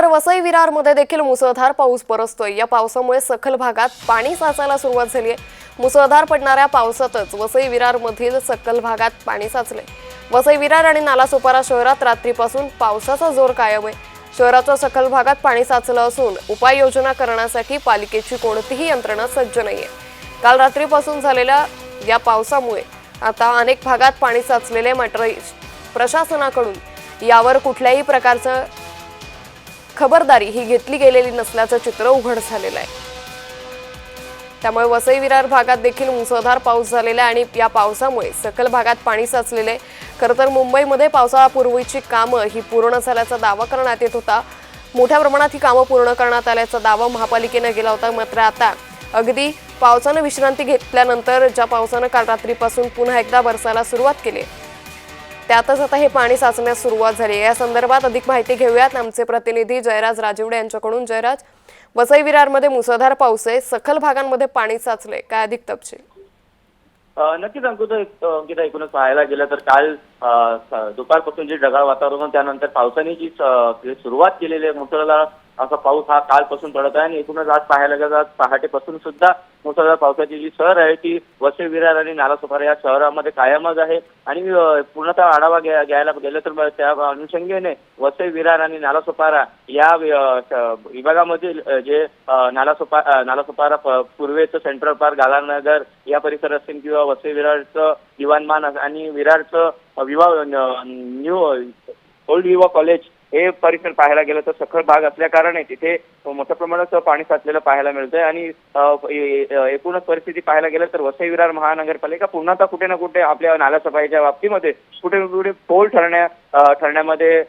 तर वसई विरारमध्ये देखील मुसळधार पाऊस बरसतोय या पावसामुळे सखल भागात पाणी साचायला सुरुवात झाली आहे मुसळधार पडणाऱ्या पावसातच वसई विरारमधील सखल भागात पाणी साचले वसई विरार आणि नालासोपारा शहरात रात्रीपासून पावसाचा जोर कायम आहे. शहराच्या सखल भागात पाणी साचलं असून उपाययोजना करण्यासाठी पालिकेची कोणतीही यंत्रणा सज्ज नाहीये. काल रात्रीपासून झालेल्या या पावसामुळे आता अनेक भागात पाणी साचलेले मात्र प्रशासनाकडून यावर कुठल्याही प्रकारचं खबरदारी ही घेतली गेलेली नसल्याचं चित्र उघड झालेलं आहे. त्यामुळे वसई विरार भागात देखील मुसळधार पाऊस झालेला आहे आणि या पावसामुळे सकल भागात पाणी साचलेले खरं तर मुंबईमध्ये पावसाळापूर्वीची कामं ही पूर्ण झाल्याचा दावा करण्यात येत होता. मोठ्या प्रमाणात ही कामं पूर्ण करण्यात आल्याचा दावा महापालिकेनं केला होता. मात्र आता अगदी पावसानं विश्रांती घेतल्यानंतर ज्या पावसानं काल रात्रीपासून पुन्हा एकदा बरसायला सुरुवात केली त्यातच आता हे पाणी साचण्यास सुरुवात झाली आहे. या संदर्भात अधिक माहिती घेऊयात. आमचे प्रतिनिधी जयराज राजेवडे यांच्याकडून. जयराज वसई विरारमध्ये मुसळधार पाऊस आहे. सखल भागांमध्ये पाणी साचले. काय अधिक तपशील? अ, नक्कीच अंकुत अंकिता एकूणच पाहायला गेलं तर काल दुपारपासून जे ढगाळ वातावरण त्यानंतर पावसाने जी जी सुरुवात केलेली आहे मुसळधार असा पाऊस हा कालपासून पडत आहे आणि एकूणच आज पाहायला गेलं आज पहाटेपासून सुद्धा मुसळधार पावसाची जी शहर आहे ती वसई विरार आणि नालासोपारा या शहरामध्ये कायमच आहे. आणि पूर्णतः आढावा घ्या- घ्यायला गेलं तर त्या अनुषंगाने वसई विरार आणि नालासोपारा या विभागामधील जे नालासोपा नालासोपारा पूर्वेचं सेंट्रल पार्क गालानगर या परिसर असतील किंवा वसई विरारचं दिवाणमान अस- आणि विरारचं विवाह न्यू ओल्ड युवा कॉलेज हे परिसर पाहायला गेलं तर सखल भाग असल्या कारणे तिथे मोठ्या प्रमाणात पाणी साचलेलं पाहायला मिळतंय आणि एकूणच परिस्थिती पाहायला गेलं तर वसई विरार महानगरपालिका पुन्हा आता कुठे ना कुठे आपल्या नालासफाईच्या बाबतीमध्ये कुठे ना कुठे पोल ठरण्या ठरण्यामध्ये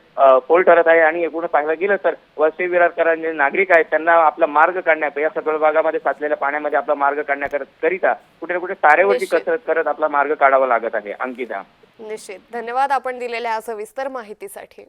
पोल ठरत आहे आणि एकूण पाहायला गेलं तर वसई विरारकरांचे जे नागरिक आहेत त्यांना आपला मार्ग काढण्या या सगळ्या भागामध्ये साचलेल्या पाण्यामध्ये आपला मार्ग काढण्याकरिता कुठे ना कुठे तारेवरची. कसरत करत आपला मार्ग काढावा लागत आहे अंकिता. निश्चित. धन्यवाद आपण दिलेल्या सविस्तर माहितीसाठी.